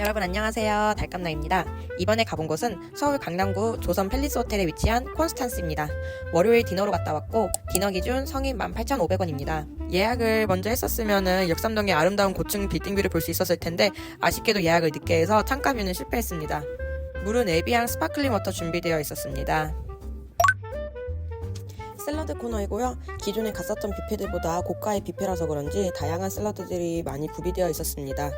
여러분 안녕하세요. 달감나입니다. 이번에 가본 곳은 서울 강남구 조선 팰리스 호텔에 위치한 콘스탄스입니다. 월요일 디너로 갔다 왔고 디너 기준 성인 18,500원입니다. 예약을 먼저 했었으면 역삼동의 아름다운 고층 빌딩뷰를 볼 수 있었을 텐데 아쉽게도 예약을 늦게 해서 창가뷰는 실패했습니다. 물은 에비앙 스파클링 워터 준비되어 있었습니다. 샐러드 코너이고요. 기존에 갔었던 뷔페들보다 고가의 뷔페라서 그런지 다양한 샐러드들이 많이 구비되어 있었습니다.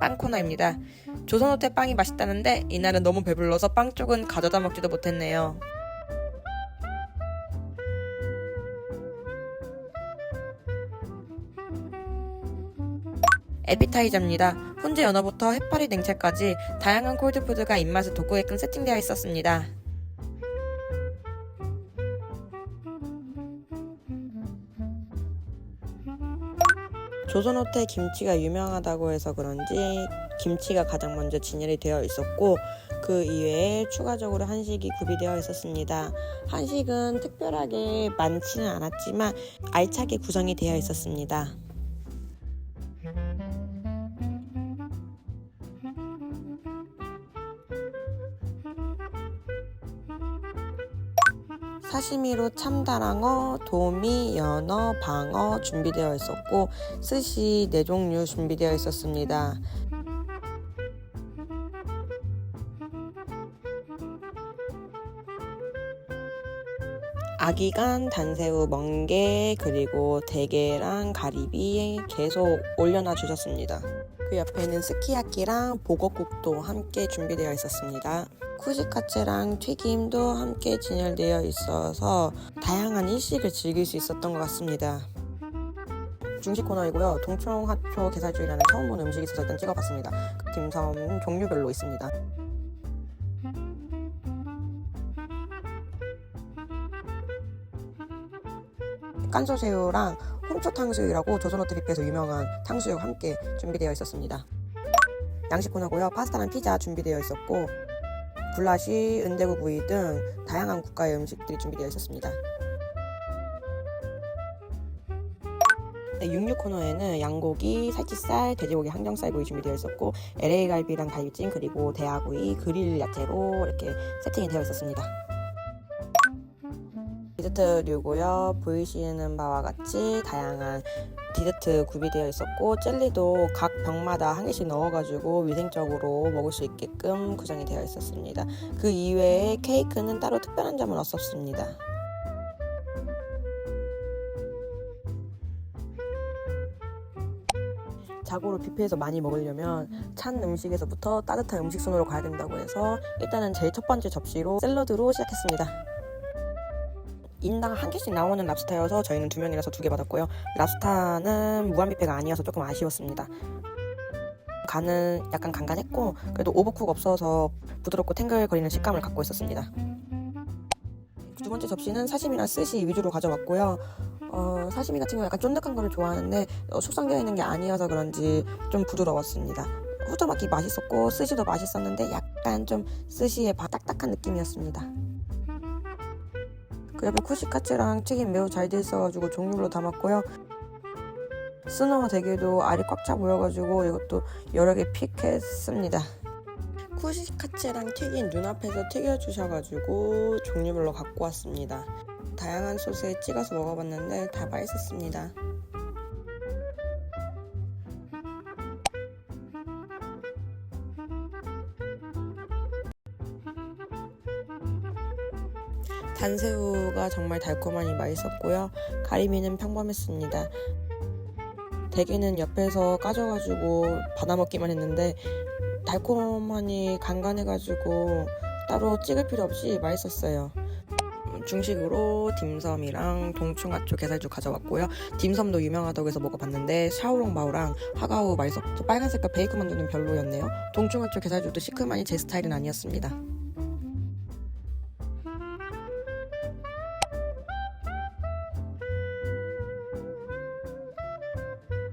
빵 코너입니다. 조선호텔 빵이 맛있다는데 이날은 너무 배불러서 빵 쪽은 가져다 먹지도 못했네요. 에피타이저입니다. 훈제 연어부터 해파리 냉채까지 다양한 콜드푸드가 입맛을 돋구게끔 세팅되어 있었습니다. 조선호텔 김치가 유명하다고 해서 그런지 김치가 가장 먼저 진열이 되어 있었고 그 이외에 추가적으로 한식이 구비되어 있었습니다. 한식은 특별하게 많지는 않았지만 알차게 구성이 되어 있었습니다. 사시미로 참다랑어, 도미, 연어, 방어 준비되어 있었고 스시 네 종류 준비되어 있었습니다. 아기간, 단새우, 멍게, 그리고 대게랑 가리비 계속 올려놔 주셨습니다. 그 옆에는 스키야키랑 보거국도 함께 준비되어 있었습니다. 쿠시카츠랑 튀김도 함께 진열되어 있어서 다양한 일식을 즐길 수 있었던 것 같습니다. 중식 코너이고요. 동청하초 게살주의라는 처음 보는 음식이 있어서 일단 찍어봤습니다. 딤섬 종류별로 있습니다. 깐소새우랑 홍초 탕수육이라고 조선호텔 뷔페에서 유명한 탕수육 함께 준비되어 있었습니다. 양식 코너고요. 파스타랑 피자 준비되어 있었고 굴라시, 은대구 구이 등 다양한 국가의 음식들이 준비되어 있었습니다. 네, 육류 코너에는 양고기, 살치살, 돼지고기 항정살 구이 준비되어 있었고 LA 갈비랑 갈비찜 그리고 대하구이, 그릴 야채로 이렇게 세팅이 되어 있었습니다. 디저트류고요. 보이시는 바와 같이 다양한 디저트 구비되어 있었고 젤리도 각 병마다 한 개씩 넣어가지고 위생적으로 먹을 수 있게끔 구성이 되어 있었습니다. 그 이외에 케이크는 따로 특별한 점은 없었습니다. 자고로 뷔페에서 많이 먹으려면 찬 음식에서부터 따뜻한 음식 순으로 가야 된다고 해서 일단은 제일 첫 번째 접시로 샐러드로 시작했습니다. 인당 한 개씩 나오는 랍스타여서 저희는 두 명이라서 두 개 받았고요. 랍스타는 무한 뷔페가 아니어서 조금 아쉬웠습니다. 간은 약간 간간했고 그래도 오버쿡 없어서 부드럽고 탱글거리는 식감을 갖고 있었습니다. 두 번째 접시는 사시미랑 스시 위주로 가져왔고요. 어, 사시미 같은 경우 약간 쫀득한 거를 좋아하는데 어, 숙성되어 있는 게 아니어서 그런지 좀 부드러웠습니다. 후토마키 맛있었고 스시도 맛있었는데 약간 좀 스시의 바- 딱딱한 느낌이었습니다. 그 옆에 쿠시카츠랑 튀김 매우 잘 돼 있어가지고 종류로 담았고요. 스노우 대게도 알이 꽉 차 보여가지고 이것도 여러 개 픽했습니다. 쿠시카츠랑 튀긴 눈앞에서 튀겨주셔가지고 종류별로 갖고 왔습니다. 다양한 소스에 찍어서 먹어봤는데 다 맛있었습니다. 단새우가 정말 달콤하니 맛있었고요. 가리비는 평범했습니다. 대게는 옆에서 까져가지고 받아먹기만 했는데 달콤하니 간간해가지고 따로 찍을 필요 없이 맛있었어요. 중식으로 딤섬이랑 동충하초 게살죽 가져왔고요. 딤섬도 유명하다고 해서 먹어봤는데 샤오롱바오랑 하가오 맛있었고 빨간 색깔 베이컨 만두는 별로였네요. 동충하초 게살죽도 시큼하니 제 스타일은 아니었습니다.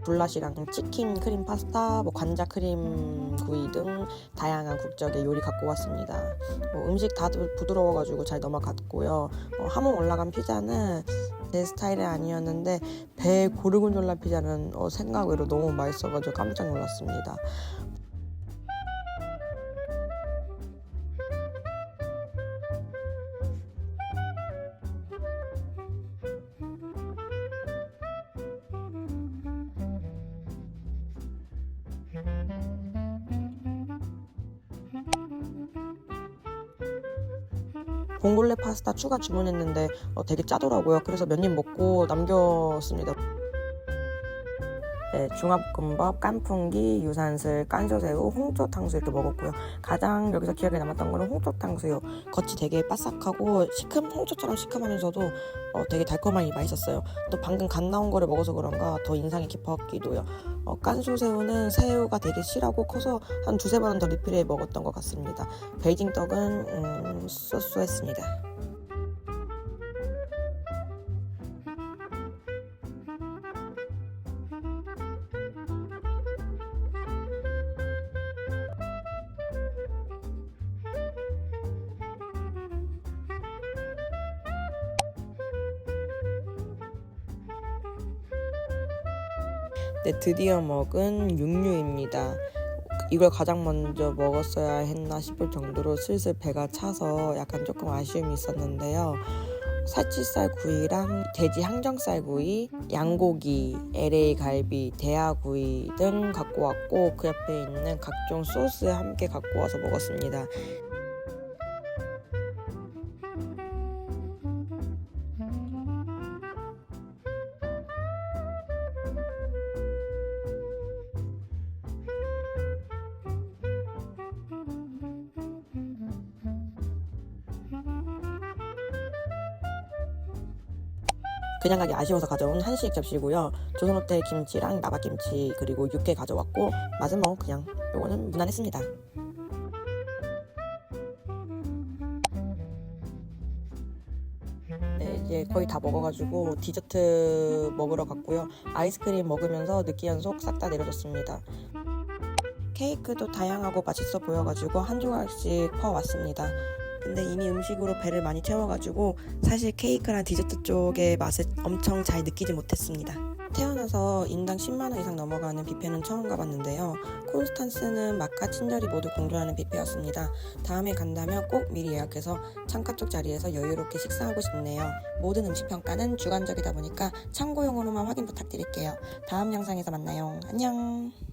굴라시랑 치킨 크림 파스타, 뭐 관자 크림 구이 등 다양한 국적의 요리 갖고 왔습니다. 뭐 음식 다들 부드러워가지고 잘 넘어갔고요. 어, 함흥 올라간 피자는 제 스타일이 아니었는데 배 고르곤졸라 피자는 어, 생각 외로 너무 맛있어가지고 깜짝 놀랐습니다. 봉골레 파스타 추가 주문했는데 어, 되게 짜더라고요. 그래서 몇 입 먹고 남겼습니다. 네, 중화볶음밥, 깐풍기, 유산슬, 깐소새우, 홍초 탕수 이렇게 먹었고요. 가장 여기서 기억에 남았던 거는 홍초 탕수요. 겉이 되게 바삭하고 시큼 홍초처럼 시큼하면서도 어, 되게 달콤하니 맛있었어요. 또 방금 갓 나온 거를 먹어서 그런가 더 인상이 깊었기도요. 어, 깐소새우는 새우가 되게 실하고 커서 한 두세 번은 더 리필해 먹었던 것 같습니다. 베이징 떡은 음, 쏘쏘했습니다. 네, 드디어 먹은 육류입니다. 이걸 가장 먼저 먹었어야 했나 싶을 정도로 슬슬 배가 차서 약간 조금 아쉬움이 있었는데요. 살치살 구이랑 돼지 항정살 구이, 양고기, LA 갈비, 대하구이 등 갖고 왔고 그 옆에 있는 각종 소스 함께 갖고 와서 먹었습니다. 그냥 가기 아쉬워서 가져온 한식 접시고요. 조선호텔 김치랑 나박김치 그리고 육개 가져왔고 맛은 뭐 그냥 요거는 무난했습니다. 네, 이제 거의 다 먹어가지고 디저트 먹으러 갔고요. 아이스크림 먹으면서 느끼한 속 싹 다 내려졌습니다. 케이크도 다양하고 맛있어 보여가지고 한 조각씩 퍼왔습니다. 근데 이미 음식으로 배를 많이 채워가지고 사실 케이크랑 디저트 쪽의 맛을 엄청 잘 느끼지 못했습니다. 태어나서 인당 10만원 이상 넘어가는 뷔페는 처음 가봤는데요. 콘스탄스는 맛과 친절이 모두 공존하는 뷔페였습니다. 다음에 간다면 꼭 미리 예약해서 창가 쪽 자리에서 여유롭게 식사하고 싶네요. 모든 음식 평가는 주관적이다 보니까 참고용으로만 확인 부탁드릴게요. 다음 영상에서 만나요. 안녕!